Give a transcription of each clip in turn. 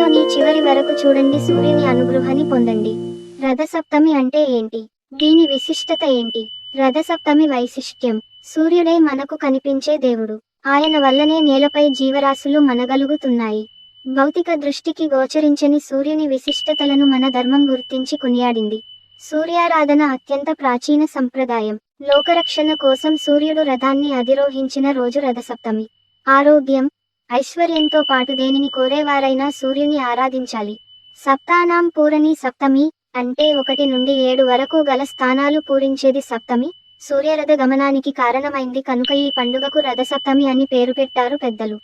వీడియోని చివరి వరకు చూడండి. సూర్యుని అనుగ్రహాన్ని పొందండి. రథసప్తమి అంటే ఏంటి? దీని విశిష్టత ఏంటి? రథసప్తమి వైశిష్ట్యం. సూర్యుడే మనకు కనిపించే దేవుడు. ఆయన వల్లనే నేలపై జీవరాశులు మనగలుగుతున్నాయి. భౌతిక దృష్టికి గోచరించని సూర్యుని విశిష్టతలను మన ధర్మం గుర్తించి కొనియాడింది. సూర్యారాధన అత్యంత ప్రాచీన సంప్రదాయం. లోకరక్షణ కోసం సూర్యుడు రథాన్ని అధిరోహించిన రోజు రథసప్తమి. ఆరోగ్యం ఐశ్వర్యంతో పాటు దేనిని కోరేవారైనా సూర్యుని ఆరాధించాలి. సప్తానాం పూరణి సప్తమి అంటే ఒకటి నుండి ఏడు వరకు గల స్థానాలు పూరించేది సప్తమి. సూర్యరథ గమనానికి కారణమైంది కనుక ఈ పండుగకు రథసప్తమి అని పేరు పెట్టారు పెద్దలు.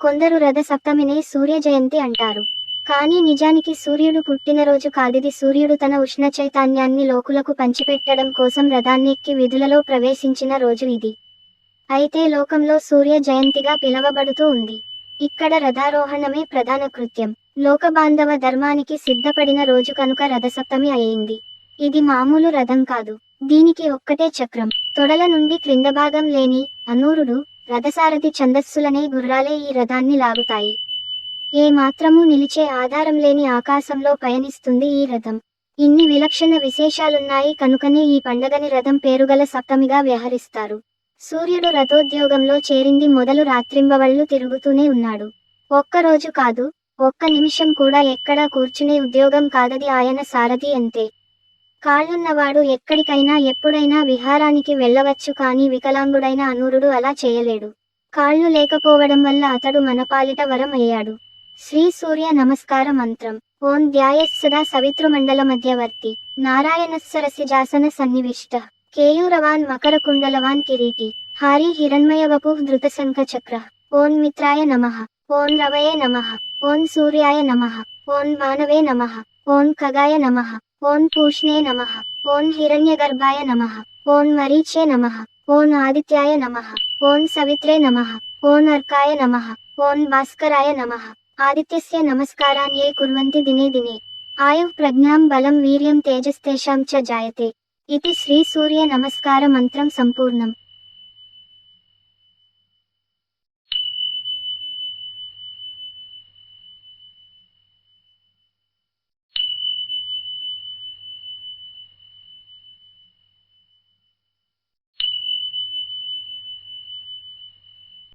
కొందరు రథ సప్తమినే సూర్య జయంతి అంటారు. కానీ నిజానికి సూర్యుడు పుట్టినరోజు కాదిది సూర్యుడు తన ఉష్ణ చైతన్యాన్ని లోకులకు పంచిపెట్టడం కోసం రథాన్నెక్కి విధులలో ప్రవేశించిన రోజు ఇది. అయితే లోకంలో సూర్య జయంతిగా పిలవబడుతూ ఉంది. ఇక్కడ రథారోహణమే ప్రధాన కృత్యం. లోకబాంధవ ధర్మానికి సిద్ధపడిన రోజు కనుక రథసప్తమి అయింది. ఇది మామూలు రథం కాదు. దీనికి ఒక్కటే చక్రం. తొడల నుండి క్రింద భాగం లేని అనూరుడు రథసారథి ఛందస్సులనే గుర్రాలే ఈ రథాన్ని లాగుతాయి. ఏ మాత్రము నిలిచే ఆధారం లేని ఆకాశంలో పయనిస్తుంది ఈ రథం. ఇన్ని విలక్షణ విశేషాలున్నాయి కనుకనే ఈ పండగని రథం పేరుగల సప్తమిగా వ్యవహరిస్తారు. సూర్యుడు రథోద్యోగంలో చేరింది మొదలు రాత్రింబవళ్ళు తిరుగుతూనే ఉన్నాడు. ఒక్కరోజు కాదు ఒక్క నిమిషం కూడా ఎక్కడా కూర్చునే ఉద్యోగం కాదది ఆయన సారథి అంతే. కాళ్ళున్నవాడు ఎక్కడికైనా ఎప్పుడైనా విహారానికి వెళ్ళవచ్చు కానీ వికలాంగుడైన అనూరుడు అలా చేయలేడు. కాళ్ళు లేకపోవడం వల్ల అతడు మనపాలిట వరం అయ్యాడు. శ్రీ సూర్య నమస్కార మంత్రం. ఓం ధ్యాయస్సదా సవితృమండల మధ్యవర్తి నారాయణస్సరసిజాసన సన్నివిష్ట. కేయూరవాన్ మకర కుండలవాన్ కిరీటి హారి హిరణ్మయ వపుః ధృత శంఖ చక్ర ఓం మిత్రాయ నమ ఓం రవయే నమ ఓం సూర్యాయ నమ ఓం మానవే నమ ఓం ఖగాయ నమ ఓం పూష్ణే నమః ఓం హిరణ్యగర్భాయ నమ ఓం మరీచే నమ ఓం ఆదిత్యాయ నమ ఓం సవిత్రే నమ ఓం అర్కాయ నమ ఓం భాస్కరాయ నమ ఆదిత్యస్య నమస్కారాన్ ఏ కుర్వంతి దినే దినే ఆయు ప్రజ్ఞాం బలం వీర్యం తేజస్తేషాం చ జాయతే ఇది శ్రీ సూర్య నమస్కార మంత్రం సంపూర్ణం.